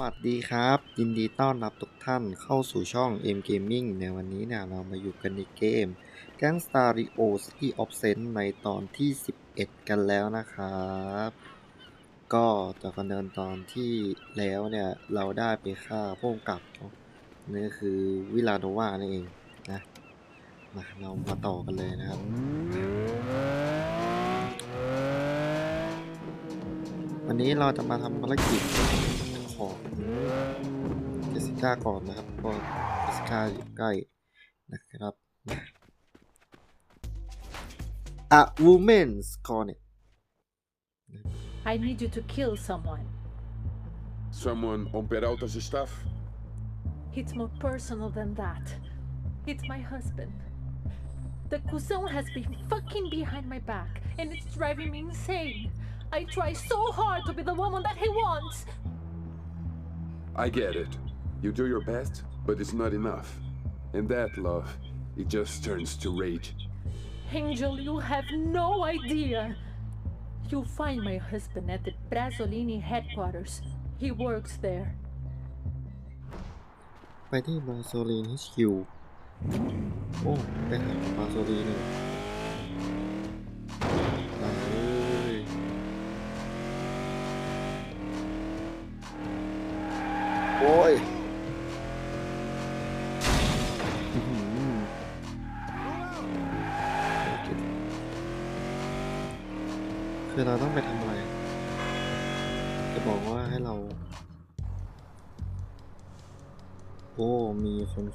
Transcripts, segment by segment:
วัสดีครับ ยินดีต้อนรับทุกท่านเข้าสู่ช่อง M Gaming ในวันนี้เนี่ยเรามาอยู่กันในเกม Gangstar Rio City of Sense ในตอนที่ 11 กันแล้วนะครับ ก็จากกันเดินตอนที่แล้วเนี่ย เราได้ไปฆ่าพวกกับนอะนั่คือวิลาโนวานั่นเองนะมาเรามาต่อกันเลยนะครับวันนี้เราจะมาทำภารกิจ ของเจสสิก้าก่อนนะครับเพราะเจสสิก้าอยู่ใกล้นะครับ A woman's corner I need you to kill someone. Someone on Peralta's staff? It's more personal than that. It's my husband. The cuzão has been fucking behind my back, and it's driving me insane. I try so hard to be the woman that he wants. I get it. You do your best, but it's not enough. And that, love, it just turns to rage. Angel, you have no idea. You'll find my husband at the Brazzolini headquarters. He works there. ไปที่บาโซลีน HQ โอ้ ไปหาบาโซลีนเลย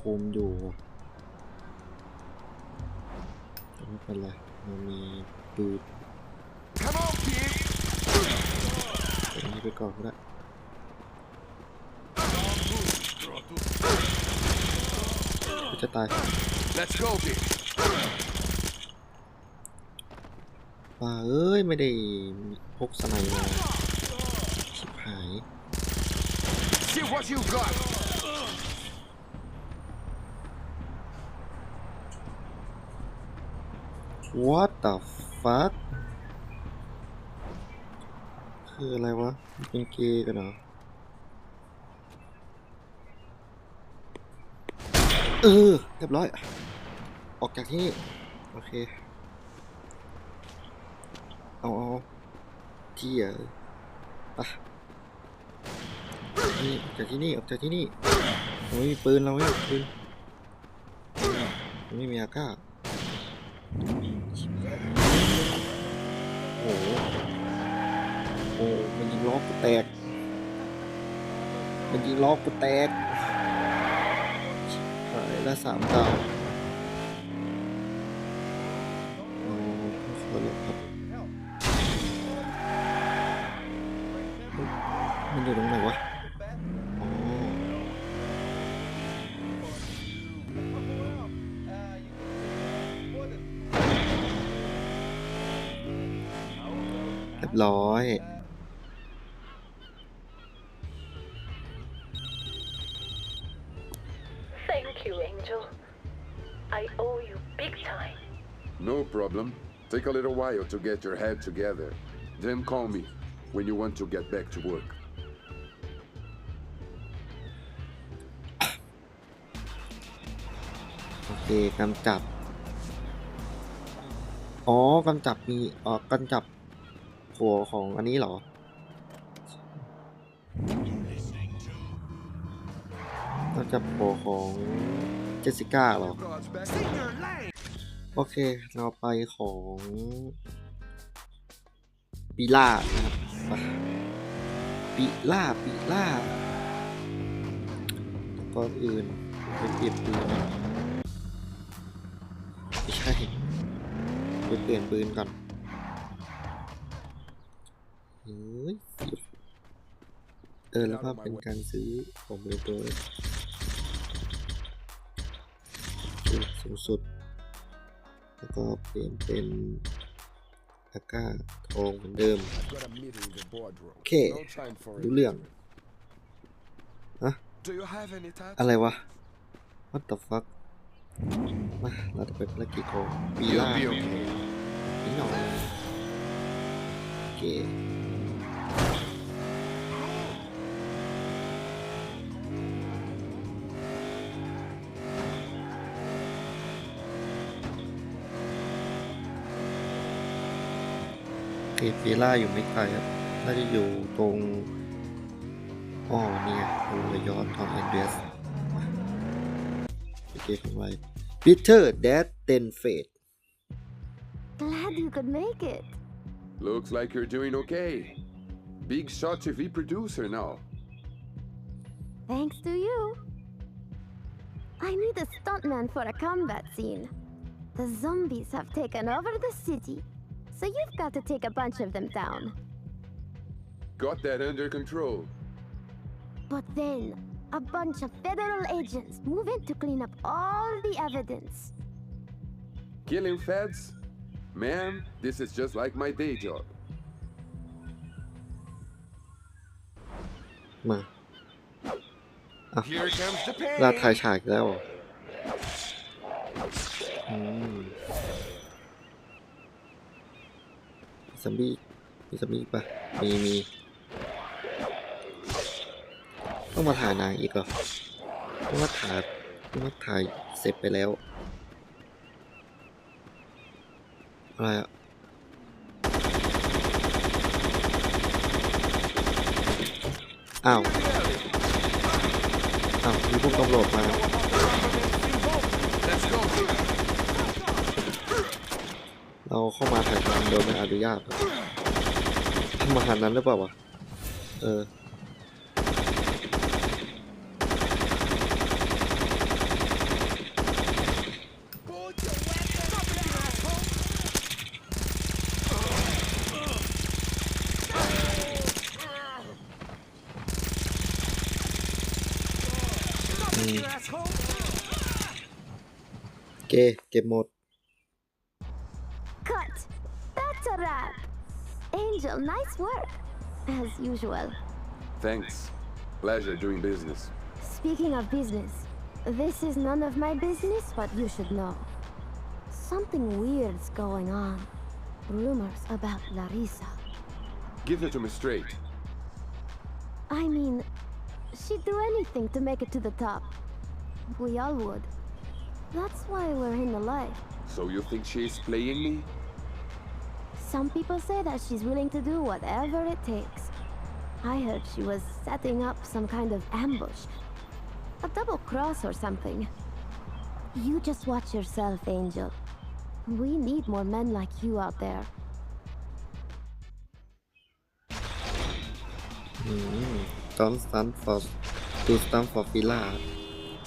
คนคุมอยู่แต่ไม่เป็นไรเรามีปืน Come on, kid! อันนี้ไปก่อนก็ได้กูจะตาย Let's go, kid! ป่าเอ้ย ไม่ได้พกสไนมาชิบหาย See what you got! What the fuck คืออะไรวะมันเป็นเกย์กันเหรอ เออ เรียบร้อย ออกจากที่นี่โอเค เอาเอาที่อะไปนี่ออกจากที่นี่ ออกจากที่นี่เราไม่มีปืนเราไม่มีปืนไม่มีอากาศ โอ้โหโอ้มันยิงล้อกูแตก มันยิงล้อกูแตกหายละสามดาว บร้อย Thank you, Angel. I owe you big time. No problem. Take a little while to get your head together. Then call me when you want to get back to work. โอเคกำจับ อ๋อกำจับมีอ๋อกำจับ หัวของอันนี้เหรอกำจับหัวของเจสสิก้าเหรอ โอเค เราไปของปิล่านะครับปปิล่าปิล่าก่อนอื่นไปเปลี่ยนปืนไม่ใช่ไปเปลี่ยนปืนก่อน ฮ้ยเออแล้วก็เป็นการซื้อของบริตัวสูงสุด แล้วก็เปลี่ยนเป็นอากาทองเหมือนเดิม Got a meeting in the boardroom. Okay. No time for รู้เรื่องฮะ Do you have any time? อะไรวะ What the fuck มาเราจะไปภารกิจของปีล่า You'll be okay. นี่หน่อยโอเค เคฟิล่าอยู่ไม่ไกลครับ น่าจะอยู่ตรงอ๋อเนี่ยตรงระยองทองแอนเดรสโอเคของไรบิเทอร์แดดเดนเฟด Glad you could make it. Looks like you're doing okay. Big shot TV producer now. Thanks to you. I need a stuntman for a combat scene. The zombies have taken over the city, so you've got to take a bunch of them down. Got that under control. But then, a bunch of federal agents move in to clean up all the evidence. Killing feds? Man, this is just like my day job. มา Here comes the ลา pain. ถ่ายฉากอีกแล้วเหรออืม มีซัมบี้มีซัมบี้ปะมีมีต้องมาถ่ายนางอีกเหรอต้องมาถ่ายต้องมาถ่ายเสร็จไปแล้ว อะไรอะอ้าว อ้าวมีพวกตำรวจมา Let's go. เราเข้ามาถ่ายทำโดยไม่อนุญาตทำอาหารนั้นหรือเปล่าวะ เออเกเก็บหมด Angel, nice work. As usual. Thanks. Pleasure doing business. Speaking of business, this is none of my business, but you should know. Something weird's going on. Rumors about Larissa. Give it to me straight. I mean, she'd do anything to make it to the top. We all would. That's why we're in the light. So you think she's playing me? Some people say that she's willing to do whatever it takes. I heard she was setting up some kind of ambush. A double cross or something. You just watch yourself, Angel. We need more men like you out there. อืมตอนสตันฟอร์ดูสตันฟอร์ฟิล่า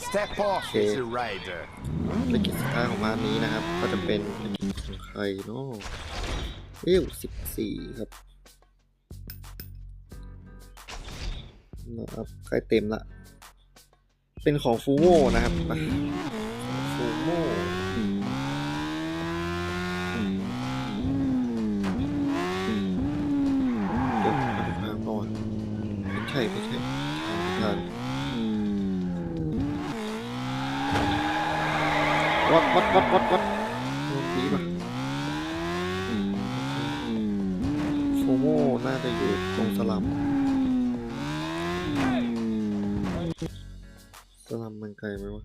Step off, Okay. Easy Rider. ภารกิจสุดท้ายของบ้านนี้นะครับ ก็จะเป็นภารกิจของใครเนาะ เอ้วสิบสี่ครับนะครับใกล้เต็มละ เป็นของฟูโมนะครับฟูโมเดี๋ยวทางก่อนไม่ใช่ไม่ใช่ทางวัดวัดวัดวัดวัดโดนดีป่ะฟูโม่น่าจะอยู่ตรงส ลัมสลัมมันไกลไหมวะ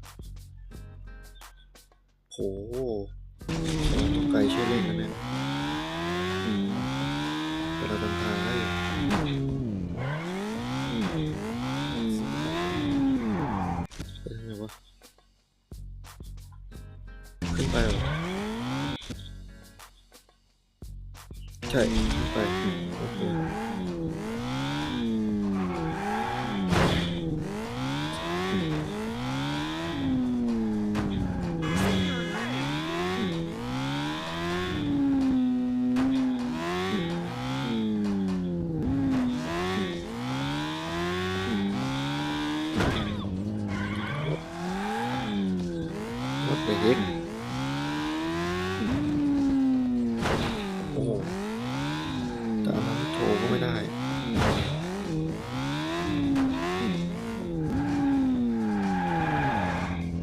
โหไกลช่วยเล่นนะเนี่ยแต่เราเดินทางได้อยู่ไปทางไหนวะ ขึ้นไปเหรอ ใช่ ขึ้นไป วัดไปเห็นโอ้โหแต่อันนั้นโทรก็ไม่ได้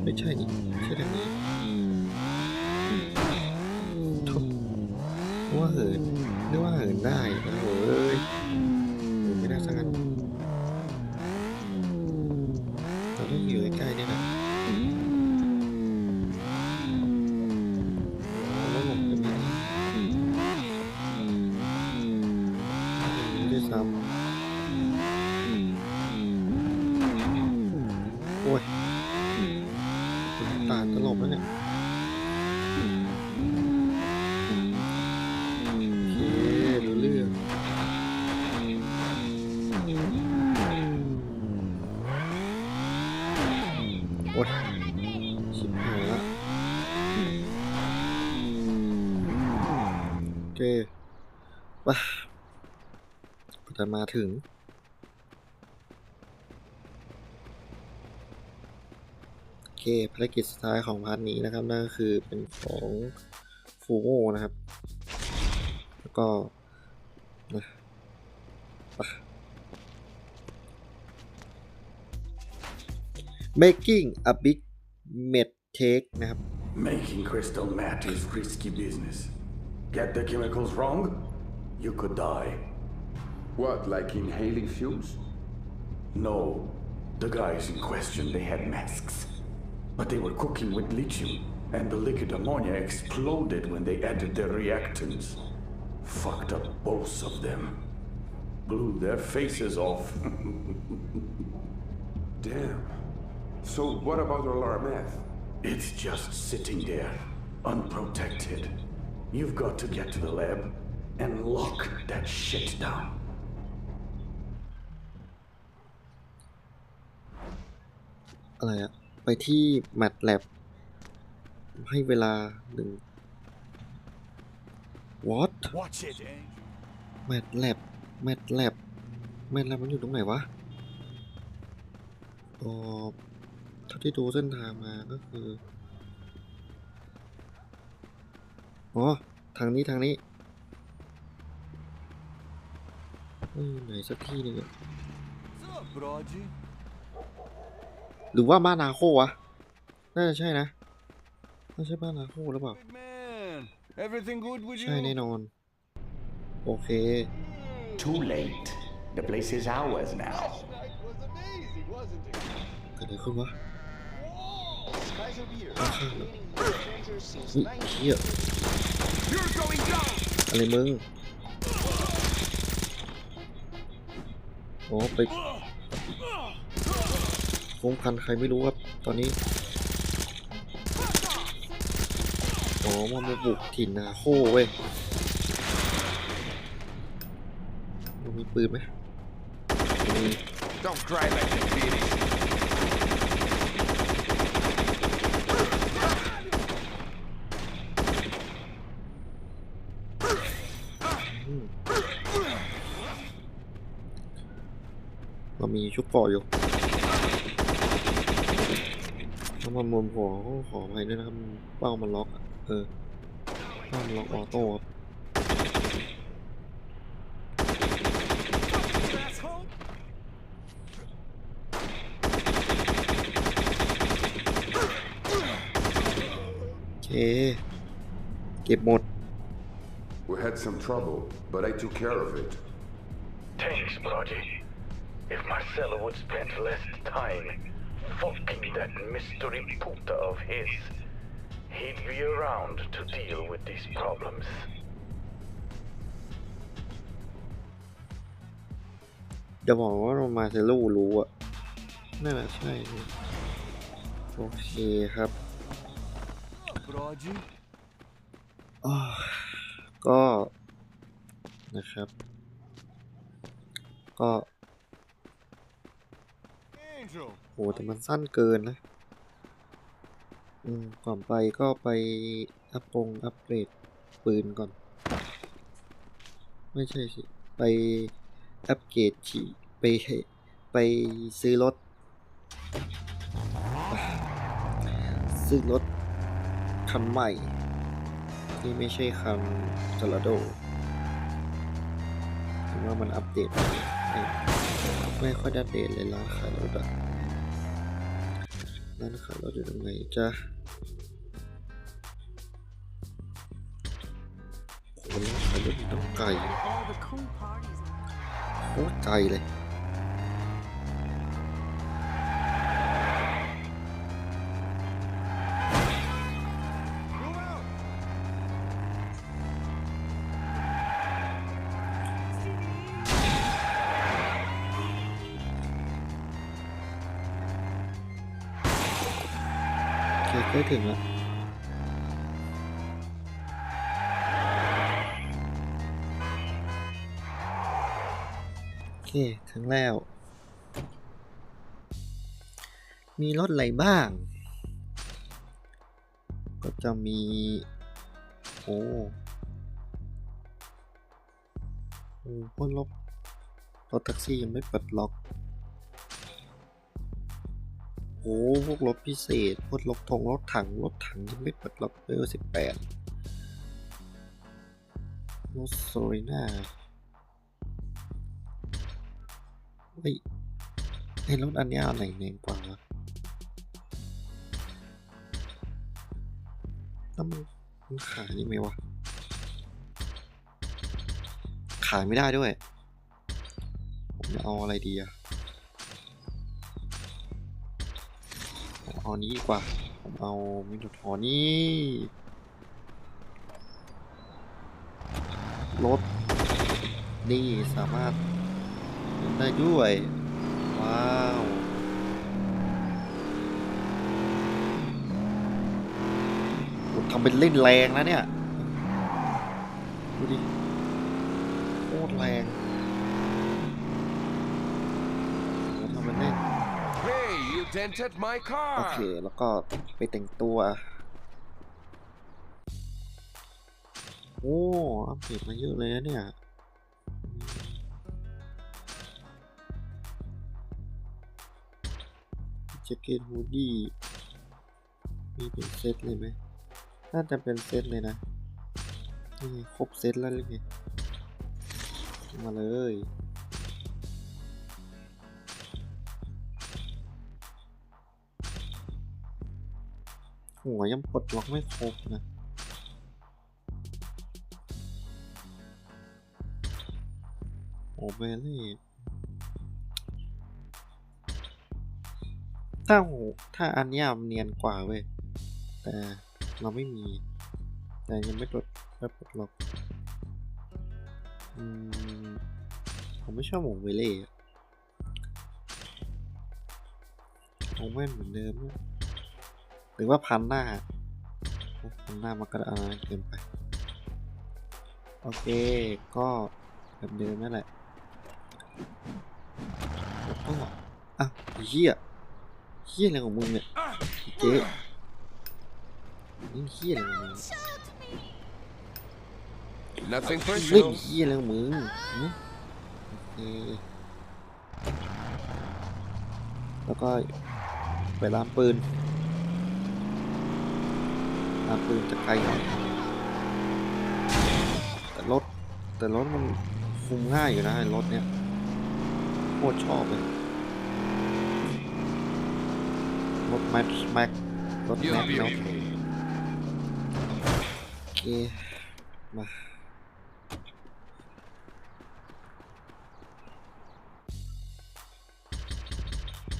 ไม่ใช่นี่ไม่ใช่ทางนี้โถ่นึกว่าเหินนึกว่าเหินได้นะโอ้ยเหินไม่ได้สักอันเราต้องอยู่ใกล้ๆเนี่ยนะแล้วผมจะมี ด้วยซ้ำโอ้ยตาตลบแล้วเนี่ยโอเครู้เรื่องโอ้ยชิบหายละโอเคไปก็ จะมาถึง โอเคภารกิจสุดท้ายของพาร์ทนี้นะครับนั่นก็คือเป็นของฟูโง่นะครับ แล้วก็นะไป making a big med take นะครับ Making crystal meth is risky business. Get the chemicals wrong, you could die. What, like inhaling fumes? No, the guys in question, they had masks. But they were cooking with lithium, and the liquid ammonia exploded when they added their reactants. Fucked up both of them. Blew their faces off. Damn. So what about all our meth? it's just sitting there, unprotected. You've got to get to the lab and lock that shit down. อะไรอะไปที่ mat lab ให้เวลาหนึ่ง what Watch it, Angel. mat lab mat lab mat lab มันอยู่ตรงไหนวะอ๋อเท่าที่ดูเส้นทางมาก็คืออ๋อทางนี้ทางนี้เอ้ยไหนสักที่หนึงอะ What's up, Brody? หรือว่าบ้านนาโควะ น่าจะใช่นะน่าใช่บ้านนาโคหรือเปล่า Big man, everything good with ใช่ you? แน่นอน โอเค Too late. The place is ours now. night was amazing, wasn't it? เกิดอะไรขึ้นวะ Whoa! Skies are weird. Ah. Meaning no strangers since อุ้ย 19... เฮียอะไรมึง โอ้ไปค งพันใครไม่รู้ครับตอนนี้อ๋อมันมาบุกถิ่นนาโคเว้ยมันมีปืนไหมมี Don't cry like a baby. เรามีชุบก่ออยู่ ถ้ามันมนหัวก็ขออภัยด้วยนะครับเป้ามันล็อกอะเออเป้ามันล็อกออโต้ครับโอเคเก็บหมด We had some trouble, but I took care of it. Thanks, Brody. If Marcelo would spend less time fucking that mystery puta of his, he'd be around to deal with these problems. จะบอกว่าเรามาเซลูรู้อะน่าจะใช่นะโอเคครับ Brody? อ้อก็นะครับ ก็ Angel. โหแต่มันสั้นเกินนะ อืมก่อนไปก็ไปอัพปงอัปเกรดปืนก่อน ไม่ใช่สิ ไปอัปเกรดขี่ไปไปซื้อรถ ซื้อรถคันใหม่ ที่ไม่ใช่คันจอร์โด ว่ามันอัปเดตไม่ไม่ค่อยได้อัปเดตเลยร้านขายรถอะร้านขายรถอยู่ตรงไหนจ๊ะโหร้านขายรถต้องไกลโคตรไกลเลย ได้ถึงแล้วโอเค ถึงแล้ว มีรถอะไรบ้าง ก็จะมี โอ้โอ้พวกรถรถแท็กซี่ยังไม่ปลดล็อก โอ้พวกรถพิเศษ พวกรถทงรถถัง รถถังยังไม่เปลดล็อกเลเวลสิบแปดรถโซลิน่าเฮ้ยไอ้รถอันนี้อันไหนแรงกว่าวะแล้วมันมันขายยังไงวะ ขายไม่ได้ด้วย ผมจะเอาอะไรดีอะ เอานี้ดีกว่า ผมเอามิโนทอนี่รถนี่สามารถได้ด้วย ว้าวทำเป็นเล่นแรงนะเนี่ย ดูดิโคตรแรงทำเป็นเล่น dented my โอ car. เค แล้วก็ไปแต่งตัว โอ้ อัปเดตมาเยอะเลยนะเนี่ย แจ็คเก็ตฮูดดี้ มีเป็นเซตเลยไหม น่าจะเป็นเซตเลยนะนี่ครบเซตแล้วหรือไงมาเลย หัวยังปลดล็อกไม่ครบนะโอเบเล่ถ้าหูถ้าอันนี้มันเนียนกว่าเว้ย แต่เราไม่มี แต่ยังไม่ปลดไม่ปลดล็อกอืมผมไม่ชอบหมงเวเล่อะหมงแว่นเหมือนเดิมอะ หรือว่าพันหน้าโอ้พันหน้ามันก็อันนั้นเกินไป โอเค ก็แบบเดิมนั่นแหละแล้วก็อะไอ้เหี้ยเหี้ยอะไรของมึงเนี่ยไอ้เจ๊นี่เหี้ยอะไรของมึง Nothing เล่น personal. เหี้ยอะไรของมึงหึโอเคแล้วก็ไปร้านปืนร้านปืนจะไกลหน่อยแต่รถแต่รถมันคุมง่ายอยู่นะไอ้รถเนี้ยโคตรชอบเลยรถแม็กแม็กรถ You'll แม็ก be เนาะ okay. โอเคมา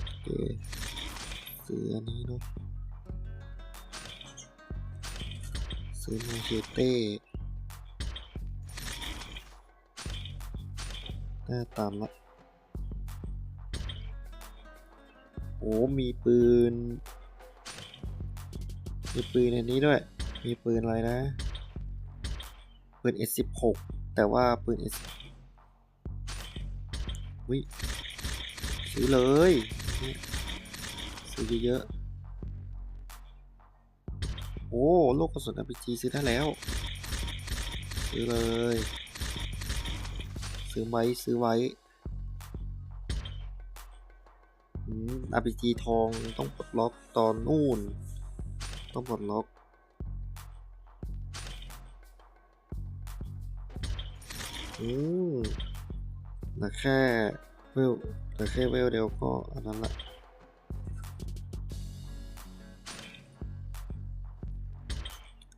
โอเคซื้ออันนี้เนาะ ซื้อมาเชเต้น้าตามละโอ้มีปืน มีปืนอันนี้ด้วย มีปืนอะไรนะ ปืน S16 แต่ว่าปืน S วิซื้อเลยเนี่ยซื้อเยอะๆ โอ้โลกกระสุน RPG ซื้อได้แล้ว ซื้อเลย ซื้อไว้ซื้อไว้อืม RPG ทองต้องปลดล็อกตอนนู่น ต้องปลดล็อกอืมแต่แค่เวลแต่แค่เวลเดียวก็อันนั้นละ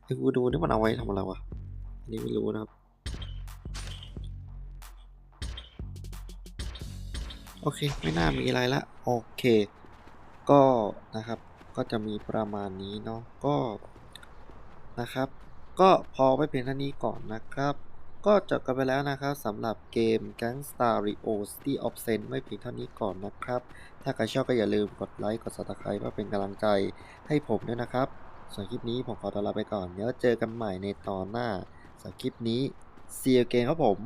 ไอ้กูดูนี่มันเอาไว้ทำอะไรวะอันนี้ไม่รู้นะครับ โอเค ไม่น่ามีอะไรละ โอเค ก็นะครับ ก็จะมีประมาณนี้เนาะ ก็นะครับ ก็พอไว้เพียงเท่านี้ก่อนนะครับ ก็จบกันไปแล้วนะครับสำหรับเกม Gangstar Rio City of Zen ไม่เพียงเท่านี้ก่อนนะครับ ถ้าใครชอบก็อย่าลืมกดไลค์ กด subscribe เพื่อเป็นกำลังใจให้ผมด้วยนะครับ ส่วนคลิปนี้ผมขอตัวลาไปก่อน เดี๋ยวเจอกันใหม่ในตอนหน้าสำหรับคลิปนี้เซียเกนครับผม